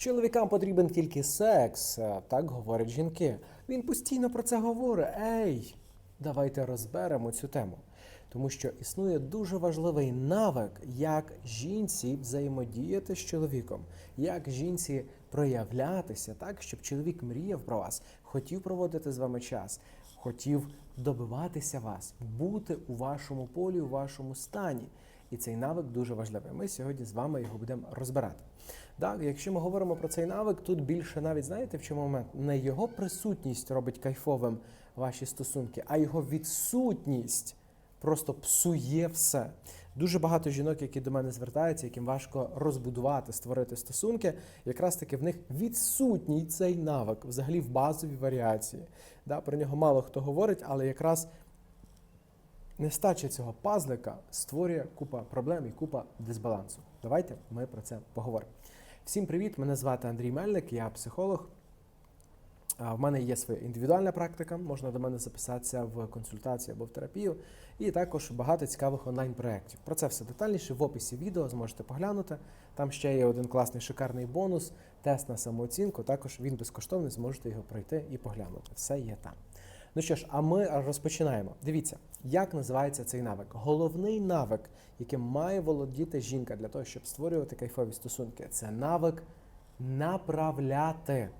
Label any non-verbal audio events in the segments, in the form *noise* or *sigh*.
Чоловікам потрібен тільки секс, так говорять жінки. Він постійно про це говорить. Ей, давайте розберемо цю тему. Тому що існує дуже важливий навик, як жінці взаємодіяти з чоловіком, як жінці проявлятися так, щоб чоловік мріяв про вас, хотів проводити з вами час, хотів добиватися вас, бути у вашому полі, у вашому стані. І цей навик дуже важливий. Ми сьогодні з вами його будемо розбирати. Так, якщо ми говоримо про цей навик, тут більше навіть знаєте в чому момент? Не його присутність робить кайфовим ваші стосунки, а його відсутність просто псує все. Дуже багато жінок, які до мене звертаються, яким важко розбудувати, створити стосунки, якраз таки в них відсутній цей навик, взагалі в базовій варіації. Да, про нього мало хто говорить, але якраз нестача цього пазлика створює купа проблем і купа дисбалансу. Давайте ми про це поговоримо. Всім привіт! Мене звати Андрій Мельник, я психолог. В мене є своя індивідуальна практика, можна до мене записатися в консультацію або в терапію, і також багато цікавих онлайн-проєктів. Про це все детальніше в описі відео зможете поглянути. Там ще є один класний шикарний бонус, тест на самооцінку. Також він безкоштовний, зможете його пройти і поглянути. Все є там. Ну що ж, а ми розпочинаємо. Дивіться, як називається цей навик. Головний навик, яким має володіти жінка для того, щоб створювати кайфові стосунки, це навик направляти.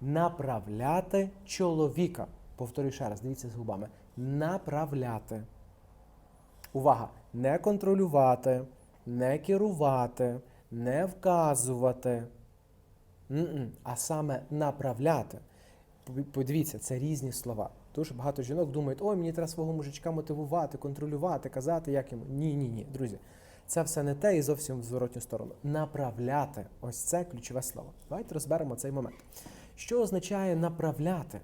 Направляти чоловіка. Повторюю ще раз, дивіться з губами. Направляти. Увага! Не контролювати, не керувати, не вказувати. М-м, А саме направляти. Подивіться, це різні слова. Дуже багато жінок думають, ой, мені треба свого мужичка мотивувати, контролювати, казати, як йому. Ні, ні, ні, друзі. Це все не те і зовсім в зворотню сторону. Направляти. Ось це ключове слово. Давайте розберемо цей момент. Що означає направляти?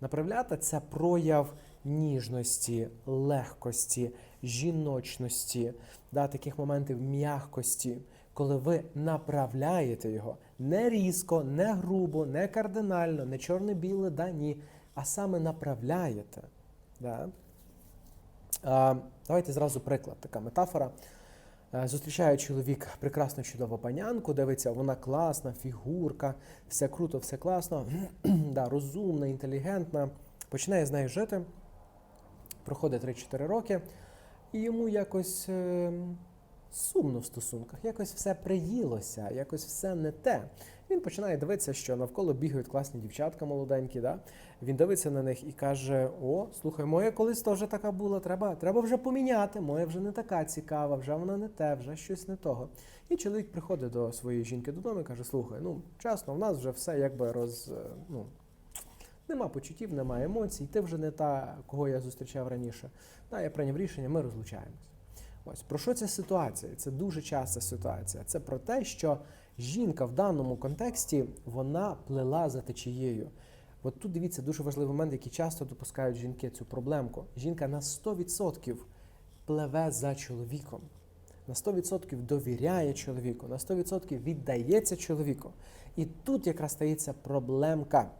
Направляти це прояв ніжності, легкості, жіночності, да, таких моментів м'якості, коли ви направляєте його не різко, не грубо, не кардинально, не чорне-біле, да, ні, а саме направляєте. Да. Давайте зразу приклад, така метафора. Е, Зустрічає чоловік прекрасну чудову панянку, дивиться, вона класна, фігурка, все круто, все класно, *clears throat* да, розумна, інтелігентна. Починає з нею жити, проходить 3-4 роки, і йому якось е, сумно в стосунках, якось все приїлося, якось все не те. Він починає дивитися, що навколо бігають класні дівчатка молоденькі. Да? Він дивиться на них і каже: О, слухай, моя колись теж така була, треба, треба вже поміняти. Моя вже не така цікава, вже вона не те, вже щось не того. І чоловік приходить до своєї жінки додому і каже: Слухай, ну чесно, в нас вже все якби роз. е, Ну, Нема почуттів, немає емоцій, ти вже не та, кого я зустрічав раніше. Да, я прийняв рішення, ми розлучаємось. Ось про що ця ситуація? Це дуже часта ситуація. Це про те, що жінка в даному контексті вона плела за течією. От тут дивіться дуже важливий момент, який часто допускають жінки цю проблемку. Жінка на 100% пливе за чоловіком, на 100% довіряє чоловіку, на 100% віддається чоловіку. І тут якраз стається проблемка.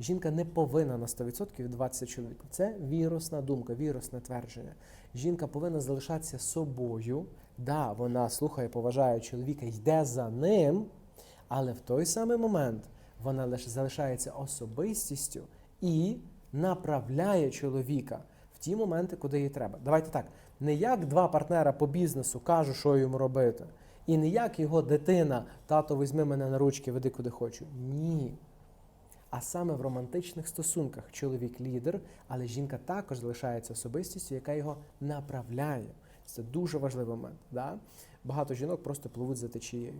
Жінка не повинна на 100% віддаватися чоловіку. Це вірусна думка, вірусне твердження. Жінка повинна залишатися собою. Да, вона слухає, поважає чоловіка, йде за ним, але в той самий момент вона лише залишається особистістю і направляє чоловіка в ті моменти, куди їй треба. Давайте так: не як два партнера по бізнесу кажуть, що йому робити, і не як його дитина, тато, візьми мене на ручки, веди куди хочу. Ні. А саме в романтичних стосунках чоловік лідер, але жінка також залишається особистістю, яка його направляє. Це дуже важливий момент. Да? Багато жінок просто пливуть за течією.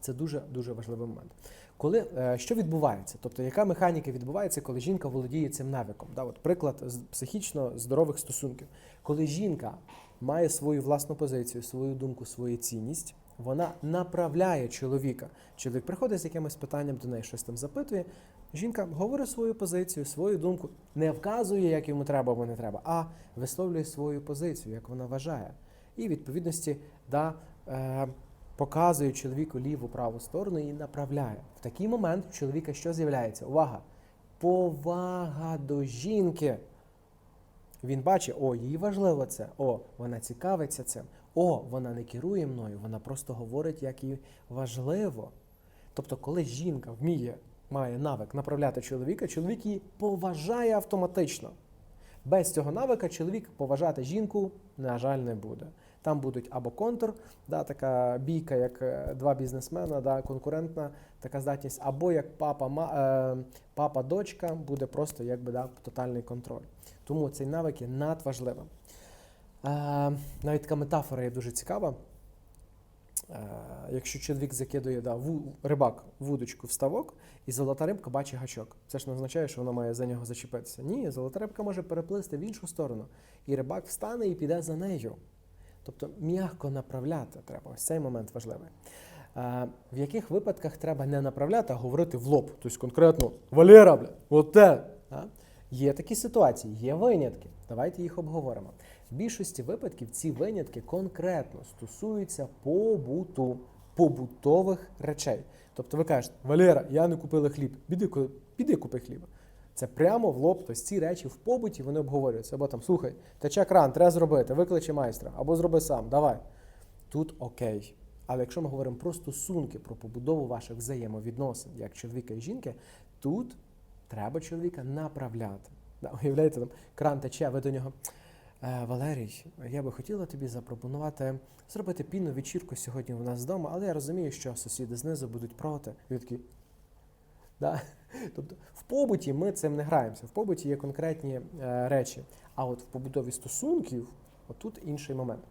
Це дуже дуже важливий момент. Коли е, що відбувається? Тобто, яка механіка відбувається, коли жінка володіє цим навиком? Да, от приклад з психічно здорових стосунків. Коли жінка має свою власну позицію, свою думку, свою цінність, вона направляє чоловіка. Чоловік приходить з якимось питанням до неї, щось там запитує. Жінка говорить свою позицію, свою думку, не вказує, як йому треба або не треба, а висловлює свою позицію, як вона вважає. І відповідності да, е, показує чоловіку ліву праву сторону і направляє. В такий момент у чоловіка що з'являється? Увага! Повага до жінки. Він бачить, о, їй важливо це, о, вона цікавиться цим, О, вона не керує мною, вона просто говорить, як їй важливо. Тобто, коли жінка вміє, має навик направляти чоловіка, чоловік її поважає автоматично. Без цього навика чоловік поважати жінку, на жаль, не буде. Там будуть або контур, да, така бійка, як е, два бізнесмена, да, конкурентна така здатність, або як папа, ма, е, папа дочка, буде просто якби да, тотальний контроль. Тому цей навик є надважливим. Е, навіть така метафора є дуже цікава. Е, якщо чоловік закидує да, ву, рибак вудочку в ставок, і золота рибка бачить гачок. Це ж не означає, що вона має за нього зачепитися. Ні, золота рибка може переплисти в іншу сторону. І рибак встане і піде за нею. Тобто м'яко направляти треба. Ось цей момент важливий. Е, в яких випадках треба не направляти, а говорити в лоб. Тобто конкретно Валера, бля, от те. Є такі ситуації, є винятки. Давайте їх обговоримо. В більшості випадків ці винятки конкретно стосуються побуту, побутових речей. Тобто ви кажете, Валера, я не купила хліб, піди, піди купи хліба. Це прямо в лоб, тобто ці речі в побуті вони обговорюються. Або там, слухай, тече кран, треба зробити, викличе майстра, або зроби сам, давай. Тут окей. Але якщо ми говоримо про стосунки, про побудову ваших взаємовідносин, як чоловіка і жінки, тут треба чоловіка направляти. Да, уявляєте, там кран тече, ви до нього. «Е, Валерій, я би хотіла тобі запропонувати зробити пінну вечірку сьогодні у нас вдома, але я розумію, що сусіди знизу будуть проти. Він такий, *laughs* да? Тобто в побуті ми цим не граємося. В побуті є конкретні е, речі. А от в побудові стосунків, отут інший момент.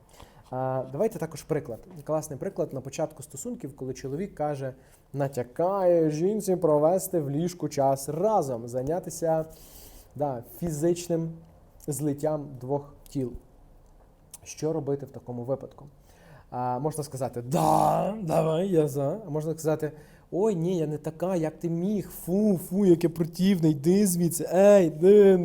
А, давайте також приклад. Класний приклад на початку стосунків, коли чоловік каже, натякає жінці провести в ліжку час разом, зайнятися да, фізичним злиттям двох тіл. Що робити в такому випадку? А, можна сказати, да, давай, я за. А можна сказати, ой, ні, я не така, як ти міг, фу, фу, яке противне, йди звідси, ей, йди.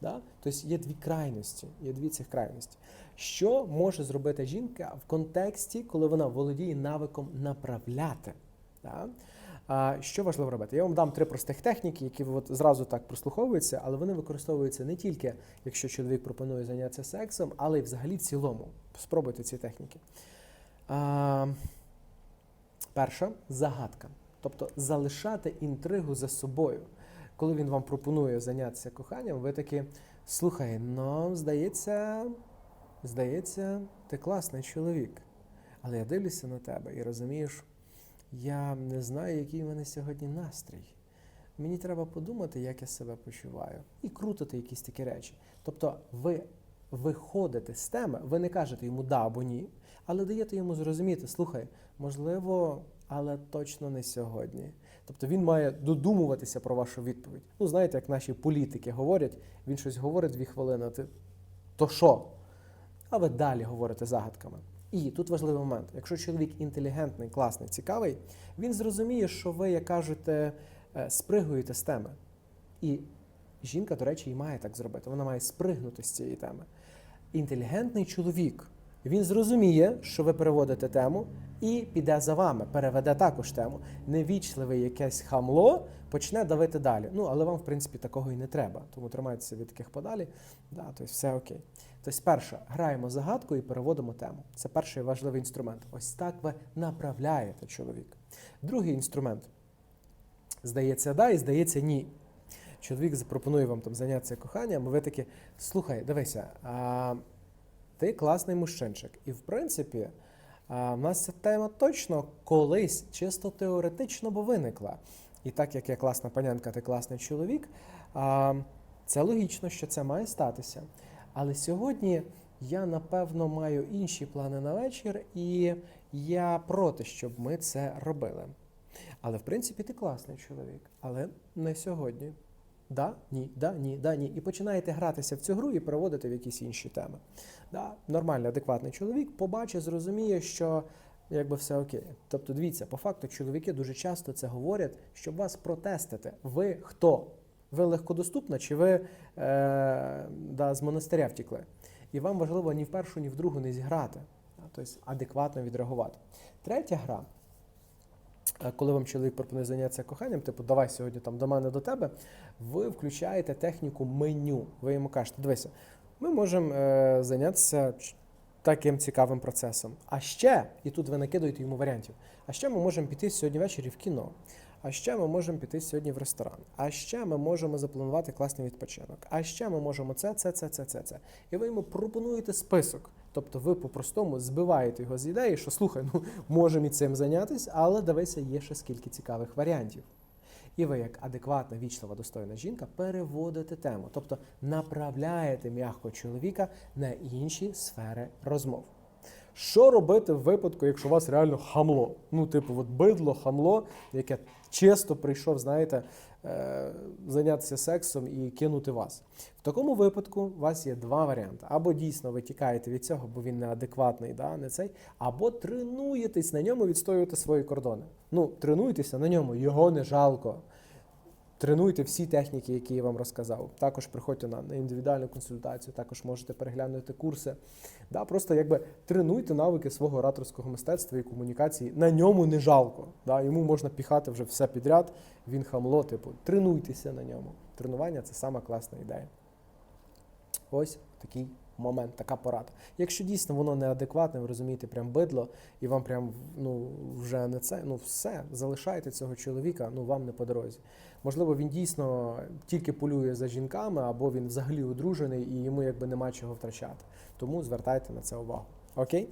Да? Тобто є дві крайності, є дві цих крайності. Що може зробити жінка в контексті, коли вона володіє навиком направляти? Да? А, що важливо робити? Я вам дам три простих техніки, які от зразу так прослуховуються, але вони використовуються не тільки, якщо чоловік пропонує зайнятися сексом, але й взагалі в цілому. Спробуйте ці техніки. А, перша загадка. Тобто залишати інтригу за собою. Коли він вам пропонує зайнятися коханням, ви такі, слухай, ну, здається, здається, ти класний чоловік. Але я дивлюся на тебе і розумієш, я не знаю, який в мене сьогодні настрій. Мені треба подумати, як я себе почуваю, і крутити якісь такі речі. Тобто, ви виходите з теми, ви не кажете йому да або ні, але даєте йому зрозуміти, слухай, можливо, але точно не сьогодні. Тобто він має додумуватися про вашу відповідь. Ну, знаєте, як наші політики говорять, він щось говорить дві хвилини, ти то що? А ви далі говорите загадками. І тут важливий момент: якщо чоловік інтелігентний, класний, цікавий, він зрозуміє, що ви, як кажете, е, спригуєте з теми. І жінка, до речі, і має так зробити. Вона має спригнути з цієї теми. Інтелігентний чоловік. Він зрозуміє, що ви переводите тему, і піде за вами, переведе також тему. Невічливе якесь хамло почне давити далі. Ну, але вам, в принципі, такого і не треба. Тому тримайтеся від таких подалі. Да, тобто все окей. Тобто, перше, граємо загадку і переводимо тему. Це перший важливий інструмент. Ось так ви направляєте чоловіка. Другий інструмент. Здається, да, і здається, ні. Чоловік запропонує вам там зайнятися коханням, ви такі, слухай, дивися, а, ти класний мужчинчик. І в принципі, в нас ця тема точно колись чисто теоретично би виникла. І так як я класна панянка, ти класний чоловік, це логічно, що це має статися. Але сьогодні я напевно маю інші плани на вечір, і я проти, щоб ми це робили. Але в принципі ти класний чоловік, але не сьогодні. Да, ні, да, ні, да, ні. І починаєте гратися в цю гру і переводити в якісь інші теми. Да, нормальний, адекватний чоловік побачить, зрозуміє, що якби все окей. Тобто, дивіться, по факту, чоловіки дуже часто це говорять, щоб вас протестити. Ви хто? Ви легкодоступна, чи ви е, да, з монастиря втікли? І вам важливо ні в першу, ні в другу не зіграти, тобто адекватно відреагувати. Третя гра. Е, Коли вам чоловік пропонує зайнятися коханням, типу, давай сьогодні там до мене до тебе, ви включаєте техніку меню. Ви йому кажете, дивися, ми можемо е, зайнятися таким цікавим процесом. А ще, і тут ви накидуєте йому варіантів. А ще ми можемо піти сьогодні ввечері в кіно. А ще ми можемо піти сьогодні в ресторан. А ще ми можемо запланувати класний відпочинок. А ще ми можемо це, це, це, це, це, це. І ви йому пропонуєте список. Тобто ви по-простому збиваєте його з ідеї, що слухай, ну можемо і цим зайнятися, але дивися, є ще скільки цікавих варіантів. І ви, як адекватна, вічлива, достойна жінка, переводите тему, тобто направляєте м'яко чоловіка на інші сфери розмов. Що робити в випадку, якщо у вас реально хамло? Ну, типу, от бидло, хамло, яке чисто прийшов, знаєте, е, зайнятися сексом і кинути вас. В такому випадку у вас є два варіанти: або дійсно ви тікаєте від цього, бо він неадекватний, да, не цей, або тренуєтесь на ньому відстоювати свої кордони. Ну, тренуйтеся на ньому, його не жалко. Тренуйте всі техніки, які я вам розказав. Також приходьте на, індивідуальну консультацію, також можете переглянути курси. Да, просто якби тренуйте навики свого ораторського мистецтва і комунікації. На ньому не жалко. Да, йому можна піхати вже все підряд. Він хамло, типу, тренуйтеся на ньому. Тренування це сама класна ідея. Ось такий момент, така порада. Якщо дійсно воно неадекватне, ви розумієте, прям бидло, і вам прям ну вже не це, ну все, залишайте цього чоловіка, ну вам не по дорозі. Можливо, він дійсно тільки полює за жінками, або він взагалі одружений і йому якби нема чого втрачати. Тому звертайте на це увагу. Окей?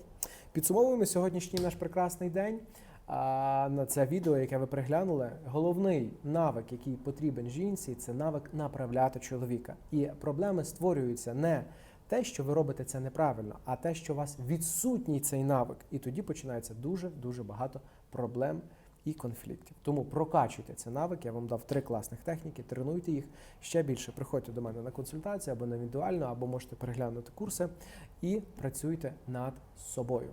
Підсумовуємо сьогоднішній наш прекрасний день. А на це відео, яке ви приглянули, головний навик, який потрібен жінці, це навик направляти чоловіка. І проблеми створюються не те, що ви робите це неправильно, а те, що у вас відсутній цей навик. І тоді починається дуже дуже багато проблем і конфліктів. Тому прокачуйте цей навик. Я вам дав три класних техніки, тренуйте їх ще більше. Приходьте до мене на консультацію або на індивідуальну, або можете переглянути курси і працюйте над собою.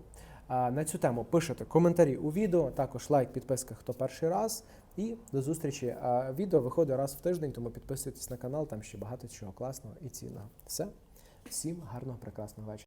На цю тему пишете коментарі у відео, також лайк, підписка, хто перший раз. І до зустрічі. Відео виходить раз в тиждень, тому підписуйтесь на канал, там ще багато чого класного і цінного. Все, всім гарного, прекрасного вечора.